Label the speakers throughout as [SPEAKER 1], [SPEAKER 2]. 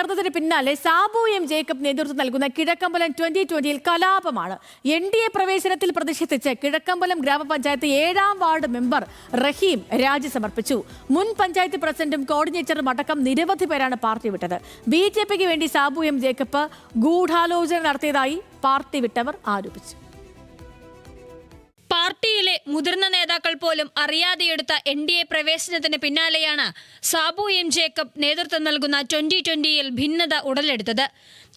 [SPEAKER 1] ഉയർന്നതിന് പിന്നാലെ സാബു എം ജേക്കബ് നേതൃത്വം നൽകുന്ന കിഴക്കമ്പലം ട്വന്റി ട്വന്റിയിൽ കലാപമാണ്. എൻ ഡി എ പ്രവേശനത്തിൽ പ്രതിഷേധിച്ച് കിഴക്കമ്പലം ഗ്രാമപഞ്ചായത്ത് ഏഴാം വാർഡ് മെമ്പർ റഹീം രാജി സമർപ്പിച്ചു. മുൻ പഞ്ചായത്ത് പ്രസിഡന്റും കോർഡിനേറ്ററും അടക്കം നിരവധി പേരാണ് പാർട്ടി വിട്ടത്. ബി ജെ പിക്ക് വേണ്ടി സാബു എം ജേക്കബ് ഗൂഢാലോചന നടത്തിയതായി പാർട്ടി വിട്ടവർ ആരോപിച്ചു.
[SPEAKER 2] പാർട്ടിയിലെ മുതിർന്ന നേതാക്കൾ പോലും അറിയാതെയെടുത്ത എൻ ഡി എ പ്രവേശനത്തിന് പിന്നാലെയാണ് സാബു എം ജേക്കബ് നേതൃത്വം നൽകുന്ന ട്വന്റി ട്വന്റിയിൽ ഭിന്നത ഉടലെടുത്തത്.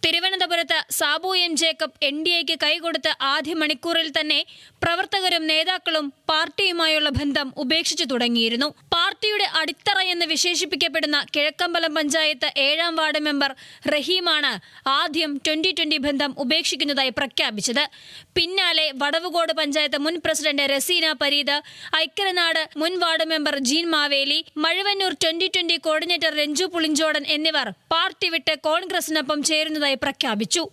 [SPEAKER 2] തിരുവനന്തപുരത്ത് Sabu M Jacob N D എക്ക് കൈകൊടുത്ത ആദ്യ മണിക്കൂറിൽ തന്നെ പ്രവർത്തകരും നേതാക്കളും പാർട്ടിയുമായുള്ള ബന്ധം ഉപേക്ഷിച്ചു തുടങ്ങിയിരുന്നു. പാർട്ടിയുടെ അടിത്തറ എന്ന് വിശേഷിപ്പിക്കപ്പെടുന്ന കിഴക്കമ്പലം പഞ്ചായത്ത് ഏഴാം വാർഡ് മെമ്പർ റഹീമാണ് ആദ്യം ട്വന്റി ട്വന്റി ബന്ധം ഉപേക്ഷിക്കുന്നതായി പ്രഖ്യാപിച്ചത്. പിന്നാലെ വടവുകോട് പഞ്ചായത്ത് മുൻ പ്രസിഡന്റ് റസീന പരീദ് ഐക്കരനാട് മുൻ ward member Jeen Maveli Mazhuvannoor twenty twenty coordinator Ranju Pulinchodan എന്നിവർ പാർട്ടി വിട്ട് കോൺഗ്രസിനൊപ്പം ചേരുന്നതായി പ്രഖ്യാപിച്ചു.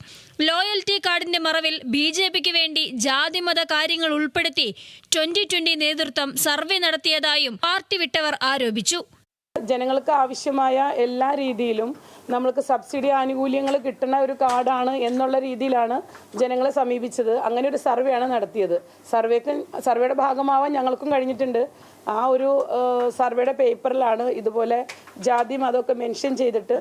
[SPEAKER 2] ലോയൽറ്റി കാർഡിന്റെ മറവിൽ ബി ജെ പിക്ക് വേണ്ടി ജാതിമത കാര്യങ്ങൾ ഉൾപ്പെടുത്തി ട്വന്റി ട്വന്റി നേതൃത്വം സർവേ നടത്തിയതായും പാർട്ടി വിട്ടവർ ആരോപിച്ചു.
[SPEAKER 3] ജനങ്ങൾക്ക് ആവശ്യമായ എല്ലാ രീതിയിലും നമ്മൾക്ക് സബ്സിഡി ആനുകൂല്യങ്ങൾ കിട്ടുന്ന ഒരു കാർഡാണ് എന്നുള്ള രീതിയിലാണ് ജനങ്ങളെ സമീപിച്ചത്. അങ്ങനെ ഒരു സർവേയാണ് നടത്തിയത്. സർവേക്ക് സർവേയുടെ ഭാഗമാവാൻ ഞങ്ങൾക്കും കഴിഞ്ഞിട്ടുണ്ട്. ആ ഒരു സർവേയുടെ പേപ്പറിലാണ് ഇതുപോലെ ജാതി മതമൊക്കെ മെൻഷൻ ചെയ്തിട്ട്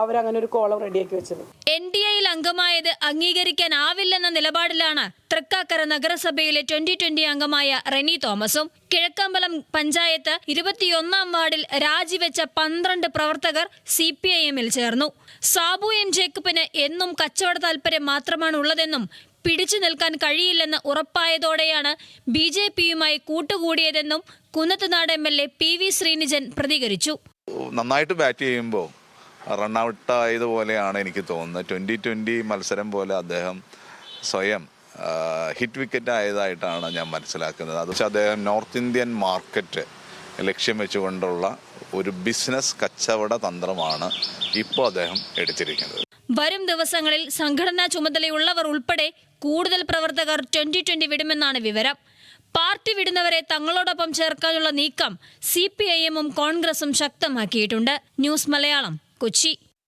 [SPEAKER 3] അവരങ്ങനെ ഒരു കോളം റെഡിയാക്കി വെച്ചത്.
[SPEAKER 2] എൻ ഡി എയിൽ അംഗമായത് അംഗീകരിക്കാനാവില്ലെന്ന നിലപാടിലാണ് തൃക്കാക്കര നഗരസഭയിലെ ട്വന്റി ട്വന്റി അംഗമായ റെനി തോമസും. കിഴക്കമ്പലം പഞ്ചായത്ത് ഇരുപത്തിയൊന്നാം വാർഡിൽ രാജിവെച്ച പന്ത്രണ്ട് പ്രവർത്തകർ സി പി ഐ എമ്മിൽ ചേർന്നു. സാബു എം ജേക്കബിന് എന്നും കച്ചവട താൽപര്യം മാത്രമാണ് ഉള്ളതെന്നും പിടിച്ചു നിൽക്കാൻ കഴിയില്ലെന്ന് ഉറപ്പായതോടെയാണ് ബി ജെ പിയുമായി കൂട്ടുകൂടിയതെന്നും Kunnathunad M L A P V Sreenijan പ്രതികരിച്ചു.
[SPEAKER 4] നന്നായിട്ട് ബാറ്റ് ചെയ്യുമ്പോൾ റണ്ണൗട്ട് ആയതുപോലെയാണ് എനിക്ക് തോന്നുന്നത്. ട്വന്റി ട്വന്റി മത്സരം പോലെ അദ്ദേഹം സ്വയം ഹിറ്റ് വിക്കറ്റ് ആയതായിട്ടാണ് ഞാൻ മനസ്സിലാക്കുന്നത്. അത് അദ്ദേഹം നോർത്ത് ഇന്ത്യൻ മാർക്കറ്റ് ലക്ഷ്യം വെച്ചുകൊണ്ടുള്ള ഒരു ബിസിനസ് കച്ചവട തന്ത്രമാണ് ഇപ്പോൾ അദ്ദേഹം എടുത്തിരിക്കുന്നത്.
[SPEAKER 2] വരും ദിവസങ്ങളിൽ സംഘടനാ ചുമതലയുള്ളവർ ഉൾപ്പെടെ കൂടുതൽ പ്രവർത്തകർ ട്വന്റി ട്വന്റി വിടുമെന്നാണ് വിവരം. പാർട്ടി വിടുന്നവരെ തങ്ങളോടൊപ്പം ചേർക്കാനുള്ള നീക്കം സി പി ഐ എമ്മും കോൺഗ്രസും ശക്തമാക്കിയിട്ടുണ്ട്. ന്യൂസ് മലയാളം. こっち